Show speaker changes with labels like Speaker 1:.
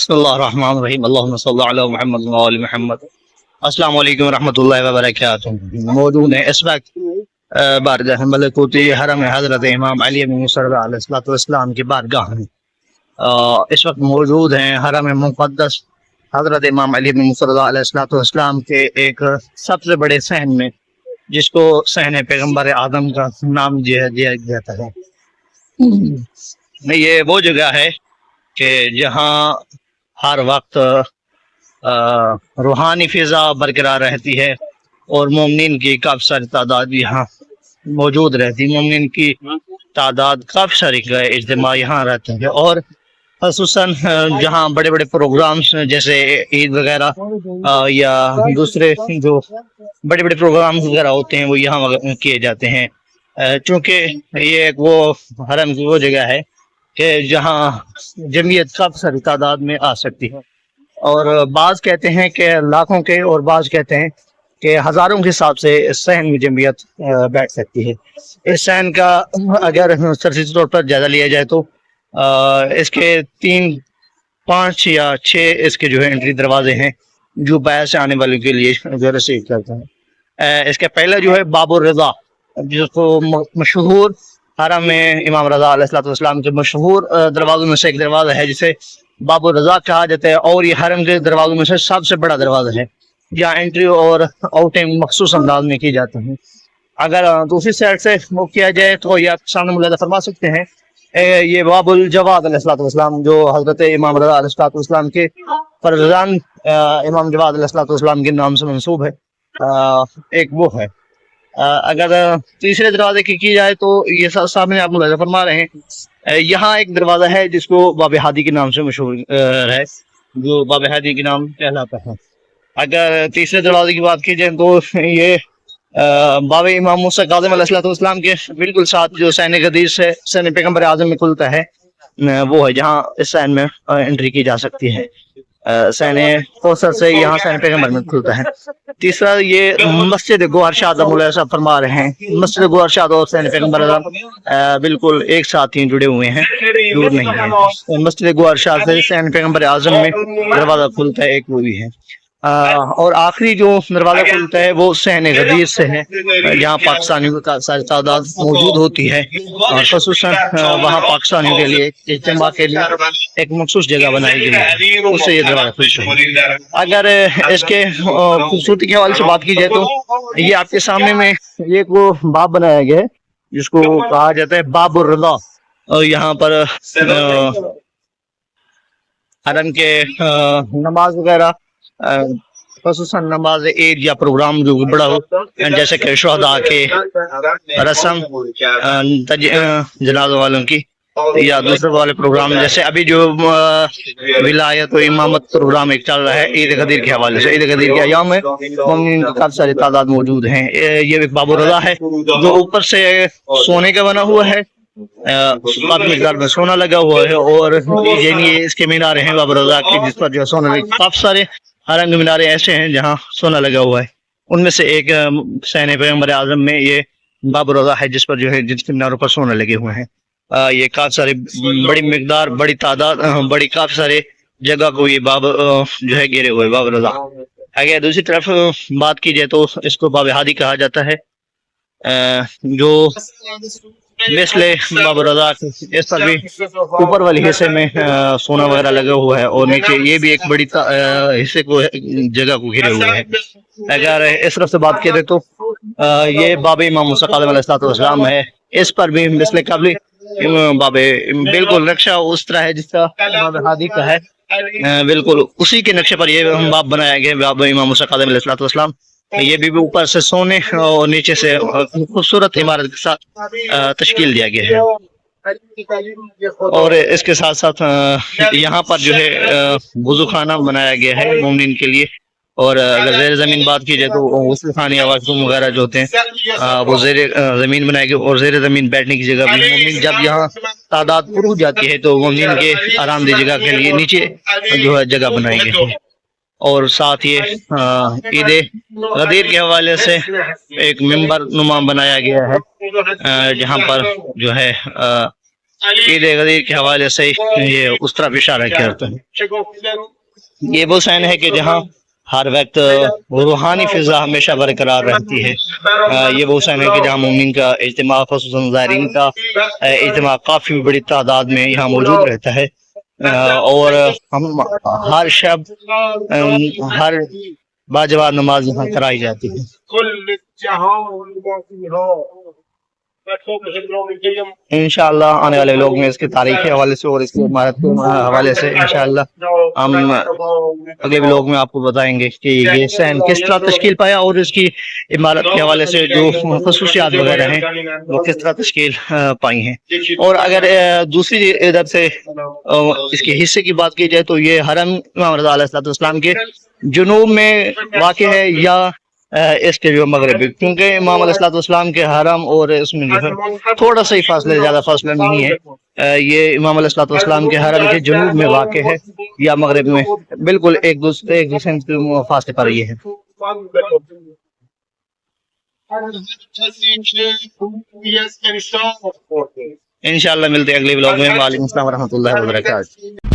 Speaker 1: بسم اللہ الرحمن الرحیم. اللہم صلی علی محمد و آل محمد. السلام علیکم ورحمۃ اللہ وبرکاتہ. موجود ہیں اس وقت بارگاہ ملکوتی حرم حضرت امام علی بن صلی علیہ الصلوۃ والسلام کی بارگاہ میں. اس وقت موجود ہیں حرم مقدس حضرت امام علی بن صلی اللہ علیہ الصلوۃ والسلام کے ایک سب سے بڑے صحن میں، جس کو صحن پیغمبر آدم کا نام دیا جاتا ہے. یہ وہ جگہ ہے کہ جہاں ہر وقت روحانی فضا برقرار رہتی ہے اور مومنین کی کافی ساری تعداد یہاں موجود رہتی ہے مومنین کی تعداد کافی ساری کا اجتماع یہاں رہتے ہیں اور خصوصاً جہاں بڑے بڑے پروگرامس جیسے عید وغیرہ یا دوسرے جو بڑے بڑے پروگرام وغیرہ ہوتے ہیں، وہ یہاں کیے جاتے ہیں۔ چونکہ یہ ایک وہ حرم کی وہ جگہ ہے۔ کہ جہاں جمعیت کافی ساری تعداد میں آ سکتی ہے۔ اور بعض کہتے ہیں کہ لاکھوں کے اور بعض کہتے ہیں کہ ہزاروں کے حساب سے اس صحن میں جمعیت بیٹھ سکتی ہے۔ اس صحن کا اگر سرسیسی طور پر جائزہ لیا جائے تو اس کے تین، پانچ یا چھ اس کے جو ہے انٹری دروازے ہیں جو باہر سے آنے والوں کے لیے جو کرتے ہیں۔ اس کا پہلا جو ہے باب الرضا، جس کو مشہور حرم میں امام رضا علیہ السلام کے مشہور دروازوں میں سے ایک دروازہ ہے جسے باب الرضا کہا جاتا ہے اور یہ حرم کے دروازوں میں سے سب سے بڑا دروازہ ہے، جہاں انٹری اور آؤٹنگ مخصوص انداز میں کی جاتی ہیں۔ اگر دوسری سائڈ سے وہ کیا جائے تو یہ آپ سامنے ملاحظہ فرما سکتے ہیں۔ یہ باب الجواد علیہ السلام والسلام جو حضرت امام رضا علیہ السلام والسلام کے فرزان امام جواد علیہ السلام والسلام کے نام سے منسوب ہے ایک وہ ہے۔ اگر تیسرے دروازے کی کی جائے تو یہ سامنے آپ ملاحظہ فرما رہے ہیں۔ یہاں ایک دروازہ ہے جس کو باب ہادی کے نام سے مشہور ہے۔ جو باب ہادی کے نام کہلاتا ہے۔ اگر تیسرے دروازے کی بات کی جائے تو یہ باب امام موسیٰ کاظم علیہ السلام کے بالکل ساتھ جو سین قدیر سے سین پیغمبر اعظم میں کھلتا ہے وہ ہے جہاں اس سین میں انٹری کی جا سکتی ہے۔ سین کوثر سے یہاں سین پیغمبر میں کھلتا ہے۔ تیسرا، یہ مسجد گوہر شاد مولانا صاحب فرما رہے ہیں۔ مسجد گوہر شاد اور سین پیغمبر اعظم بالکل ایک ساتھ ہی جڑے ہوئے ہیں۔ دور نہیں ہیں۔ مسجد گوہر شاد سے سین پیغمبر اعظم میں دروازہ کھلتا ہے، ایک وہ بھی ہے۔ اور آخری جو دروازہ کھلتا ہے وہ سین غدیر سے ہے جہاں پاکستانیوں کا ساری تعداد موجود ہوتی ہے۔ اور خصوصاً وہاں پاکستانیوں کے لیے اجتماع کے لیے ایک مخصوص جگہ بنائی گئی ہے۔ اس سے یہ دروازہ کھلتا ہے اگر اس کے خوبصورتی کے حوالے سے بات کی جائے تو یہ آپ کے سامنے میں ایک وہ باب بنایا گیا ہے جس کو کہا جاتا ہے باب الرضا۔ اور یہاں پر حرم کے نماز وغیرہ خصوصاً نماز عید یا پروگرام جو بڑا ہو جیسے کہ شہداء کے رسم جنازہ والوں کی یا دوسرے والے پروگرام جیسے ابھی جو ولایت و امامت پروگرام ایک چل رہا ہے عید قدیر کے حوالے سے عید قدیر کے ایام میں مومنین کی کافی ساری تعداد موجود ہیں۔ یہ ایک باب الرضا ہے جو اوپر سے سونے کا بنا ہوا ہے کافی مقدار میں سونا لگا ہوا ہے اور یعنی اس کے مینارے ہیں باب الرضا کے جس پر جو ہے سونا کافی سارے ہرنگ مینارے ایسے ہیں جہاں سونا لگا ہوا ہے۔ ان میں سے ایک سین پیغمبر اعظم میں یہ باب الرضا ہے جس پر جو ہے جس کے میناروں پر سونا لگے ہوئے ہیں۔ آ، یہ کافی ساری بڑی مقدار بڑی تعداد بڑی کافی سارے جگہ کو یہ باب جو ہے گھیرے ہوئے باب رضا اگر دوسری طرف بات کی جائے تو اس کو باب ہادی کہا جاتا ہے۔ آ، جو مثل باب رضا اس پر بھی اوپر والے حصے میں سونا وغیرہ لگا ہوا ہے اور نیچے یہ بھی ایک بڑی حصے کو جگہ کو گھیرے ہوئے ہے اگر اس طرف سے بات کی تو یہ باب امام موسیٰ قادم علیہ الصلوۃ والسلام ہے اس پر بھی مثل قبل باب بالکل نقشہ اس طرح ہے جس کا باب ہادی کا ہے بالکل اسی کے نقشے پر یہ باب بنایا گیا باب امام موسیٰ قادم علیہ الصلوۃ والسلام یہ بھی اوپر سے سونے اور نیچے سے خوبصورت عمارت کے ساتھ تشکیل دیا گیا ہے۔ اور اس کے ساتھ ساتھ یہاں پر جو ہے وضو خانہ بنایا گیا ہے مومنین کے لیے۔ اور اگر زیر زمین بات کی جائے تو غسل خانے یا واش روم وغیرہ جو ہوتے ہیں وہ زیر زمین بنائے گئے۔ اور زیر زمین بیٹھنے کی جگہ بھی مومن جب یہاں تعداد پر ہو جاتی ہے تو مومن کے آرام دہ جگہ کے لیے نیچے جو ہے، جگہ بنائی گئی ہے۔ اور ساتھ یہ عید غدیر کے حوالے سے ایک ممبر نما بنایا گیا ہے جہاں پر جو ہے عید غدیر کے حوالے سے یہ اس طرف اشارہ کرتے ہیں یہ وہ سین ہے کہ جہاں ہر وقت روحانی فضا ہمیشہ برقرار رہتی ہے۔ یہ وہ سین ہے کہ جہاں مومن کا اجتماع، خصوصاً زائرین کا اجتماع کافی بڑی تعداد میں یہاں موجود رہتا ہے۔ آ، اور ہم ہر شب ام، ہر باجواب نماز یہاں کرائی انشاءاللہ آنے والے لوگ میں اس کی تاریخ کے حوالے سے اور اس کی عمارت کے حوالے سے انشاءاللہ ہم اگلے لوگ میں آپ کو بتائیں گے کہ یہ سین کس طرح تشکیل پایا اور اس کی عمارت کے حوالے سے جو خصوصیات وغیرہ ہیں، وہ کس طرح تشکیل پائی ہیں۔ اور اگر دوسری ادھر سے اس کے حصے کی بات کی جائے تو یہ حرم امام رضا علیہ الصلوۃ والسلام کے جنوب میں واقع ہے یا اس کے جو مغربی کیونکہ امام علیہ الصلوۃ والسلام کے حرم اور اس میں جو ہے، تھوڑا سا ہی فاصلے زیادہ فاصلہ نہیں ہے۔ یہ امام علیہ الصلوۃ والسلام کے حرم کے جنوب میں واقع ہے یا مغرب میں۔ بالکل ایک دوسرے ایک دوسرے فاصلے پر یہ ہے۔ انشاءاللہ ملتے ہیں اگلے بلاگ میں۔ وعلیکم السلام ورحمۃ اللہ وبرکاتہ۔